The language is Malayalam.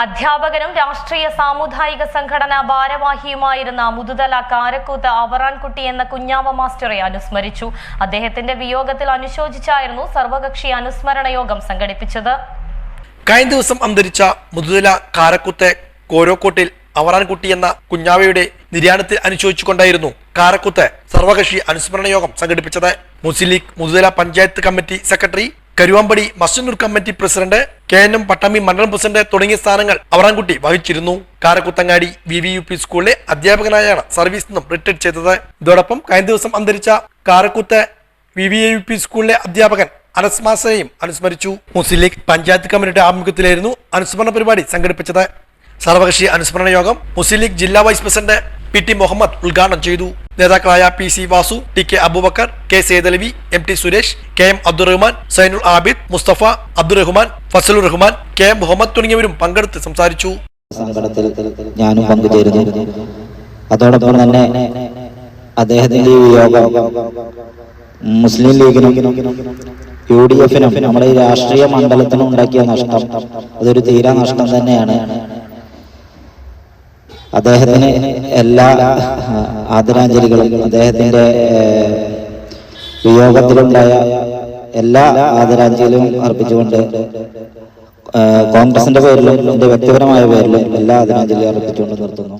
അധ്യാപകനും രാഷ്ട്രീയ സാമുദായിക സംഘടനാ ഭാരവാഹിയുമായിരുന്ന മുതുതല കാരക്കൂത്ത് അവറാൻകുട്ടി എന്ന കുഞ്ഞാവ മാസ്റ്ററെ അനുസ്മരിച്ചു. അദ്ദേഹത്തിന്റെ വിയോഗത്തിൽ അനുശോചിച്ചായിരുന്നു സർവകക്ഷി അനുസ്മരണ യോഗം സംഘടിപ്പിച്ചത്. കഴിഞ്ഞ ദിവസം അന്തരിച്ച മുതുതല കാരക്കുത്തെ കോരോക്കോട്ടിൽ അവറാൻകുട്ടി എന്ന കുഞ്ഞാവയുടെ നിര്യാണത്തിൽ അനുശോചിച്ചുകൊണ്ടായിരുന്നു കാരക്കുത്ത് സർവകക്ഷി അനുസ്മരണ യോഗം സംഘടിപ്പിച്ചത്. Muslim League Muthuthala panchayat committee secretary Karuvampadi മസ്ജിദുർ committee president K N M Pattambi മണ്ഡലം പ്രസിഡന്റ് തുടങ്ങിയ സ്ഥാനങ്ങൾ അവറാൻകുട്ടി വഹിച്ചിരുന്നു. Karakuthangadi V V U P സ്കൂളിലെ അധ്യാപകനായാണ് സർവീസിൽ നിന്നും റിട്ടയർ ചെയ്തത്. ഇതോടൊപ്പം കഴിഞ്ഞ ദിവസം അന്തരിച്ച Karakkuth V V U P സ്കൂളിലെ അധ്യാപകൻ അനസ്മാസയെയും അനുസ്മരിച്ചു. മുസ്ലിം ലീഗ് പഞ്ചായത്ത് കമ്മിറ്റിയുടെ ആഭിമുഖ്യത്തിലായിരുന്നു അനുസ്മരണ പരിപാടി സംഘടിപ്പിച്ചത്. സർവകക്ഷി അനുസ്മരണ യോഗം മുസ്ലിം ലീഗ് ജില്ലാ vice president P T Muhammad ഉദ്ഘാടനം ചെയ്തു. നേതാക്കളായ P C Vasu T K Abubakar K Sethalavi M T Suresh K M Abdurahman Zainul Abid Mustafa Abdurahman Fazlur Rahman K M Muhammad തുടങ്ങിയവരും പങ്കെടുത്ത് സംസാരിച്ചു. അതോടൊപ്പം തന്നെ അദ്ദേഹത്തിന്റെ യോഗം മുസ്ലിം ലീഗിനും യു ഡി എഫിനും നമ്മുടെ ഈ രാഷ്ട്രീയ മണ്ഡലത്തിനും ഉണ്ടാക്കിയ നഷ്ടം. അതൊരു തീരാ നഷ്ടം തന്നെയാണ്. അദ്ദേഹത്തിന് എല്ലാ ആദരാഞ്ജലികളും അദ്ദേഹത്തിന്റെ വിയോഗത്തിലുണ്ടായ എല്ലാ ആദരാഞ്ജലികളും അർപ്പിച്ചുകൊണ്ട് കോൺഗ്രസിന്റെ പേരിലും എന്റെ വ്യക്തിപരമായ പേരിലും എല്ലാ ആദരാഞ്ജലിയും അർപ്പിച്ചുകൊണ്ട് നിർത്തുന്നു.